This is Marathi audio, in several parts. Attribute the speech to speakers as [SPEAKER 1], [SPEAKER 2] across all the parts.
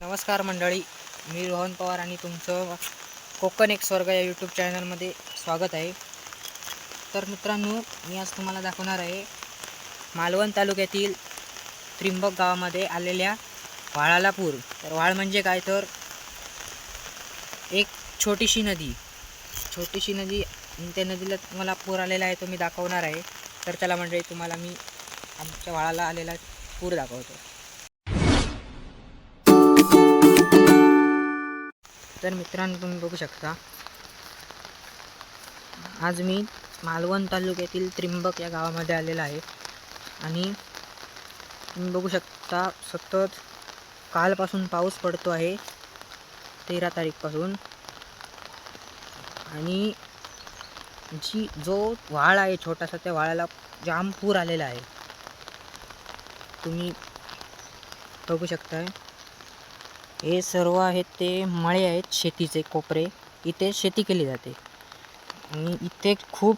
[SPEAKER 1] नमस्कार मंडळी मी रोहन पवार आणि तुमचं कोकण एक स्वर्ग या यूट्यूब चॅनलमध्ये स्वागत आहे. तर मित्रांनो मी आज तुम्हाला दाखवणार आहे मालवण तालुक्यातील त्रिंबक गावामध्ये आलेल्या व्हाळाला पूर तर व्हाळ म्हणजे काय? तर एक छोटीशी नदी. छोटीशी नदी त्या नदीला तुम्हाला पूर आलेला आहे तो मी दाखवणार आहे. तर चला मंडळी तुम्हाला मी आमच्या व्हाळाला आलेला पूर दाखवतो. तर मित्रांनो तुम्ही बघू शकता. आज मी मालवण तालुक्यातील त्रिंबक या गावामध्ये आलेला आहे. आणि तुम्ही बघू शकता सतत कालपासून पाऊस पडतो आहे तेरा तारीखपासून. आणि जी जो व्हाळ आहे छोटासा त्या व्हाळाला जाम पूर आलेला आहे. तुम्ही बघू शकताय. हे सर्व आहेत ते मळे आहेत शेतीचे कोपरे. इथे शेती केली जाते. आणि इथे खूप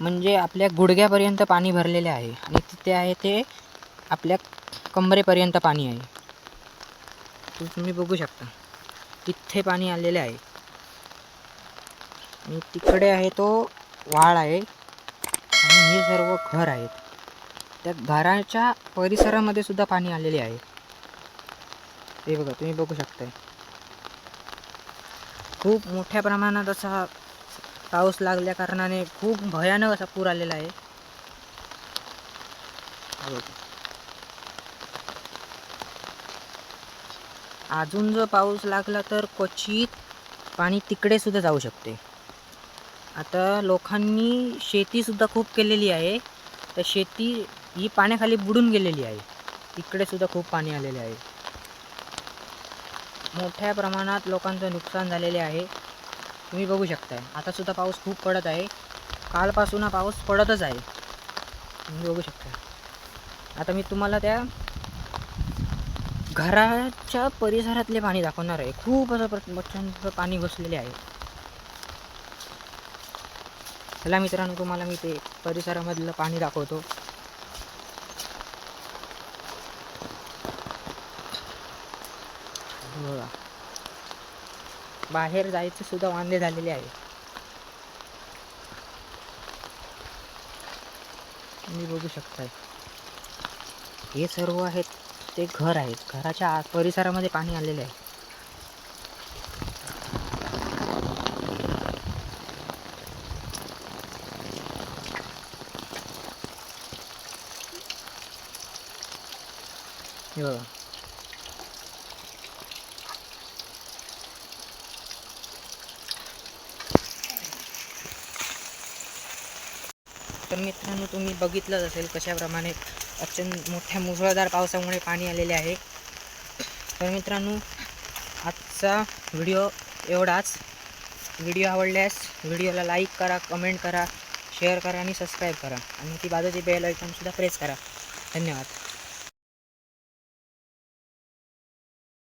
[SPEAKER 1] म्हणजे आपल्या गुडघ्यापर्यंत पाणी भरलेले आहे. आणि तिथे आहे ते आपल्या कमरेपर्यंत पाणी आहे. तुम्ही बघू शकता. इथे पाणी आलेले आहे. आणि तिकडे आहे तो वाळ आहे. आणि हे सर्व घर आहेत. त्या घराच्या परिसरामध्ये सुद्धा पाणी आलेले आहे. हे बघा तुम्ही बघू शकताय. खूप मोठ्या प्रमाणात असा पाऊस लागल्या कारणाने खूप भयानक असा पूर आलेला आहे. अजून जर पाऊस लागला तर क्वचित पाणी तिकडे सुद्धा जाऊ शकते. आता लोकांनी शेतीसुद्धा खूप केलेली आहे. तर शेती ही पाण्याखाली बुडून गेलेली आहे. तिकडे सुद्धा खूप पाणी आलेले आहे. मोठ्या प्रमाणात लोकांचं नुकसान झालेले आहे. तुम्ही बघू शकताय. आतासुद्धा पाऊस खूप पडत आहे. कालपासून हा पाऊस पडतच आहे. तुम्ही बघू शकता आता मी तुम्हाला त्या घराच्या परिसरातले पाणी दाखवणार आहे. खूप असं प्रचंड पाणी घुसलेले आहे. चला मित्रांनो तुम्हाला मी ते परिसरामधलं पाणी दाखवतो. बघा. बाहेर जायचे सुद्धा वांदे झालेले आहे. तुम्ही बघू शकताय. हे सर्व आहेत ते घर आहेत. घराच्या आत परिसरामध्ये पाणी आलेले आहे. बघा. तर मित्रांनो तुम्ही बघितलंच असेल कशाप्रमाणे अत्यंत मोठ्या मुसळधार पावसामुळे पाणी आलेले आहे. तर मित्रांनो आजचा व्हिडिओ एवढाच. व्हिडिओ आवडल्यास व्हिडिओला लाईक करा कमेंट करा शेअर करा आणि सबस्क्राईब करा. आणि ती बाजूची बेल आयकॉनसुद्धा प्रेस करा. धन्यवाद.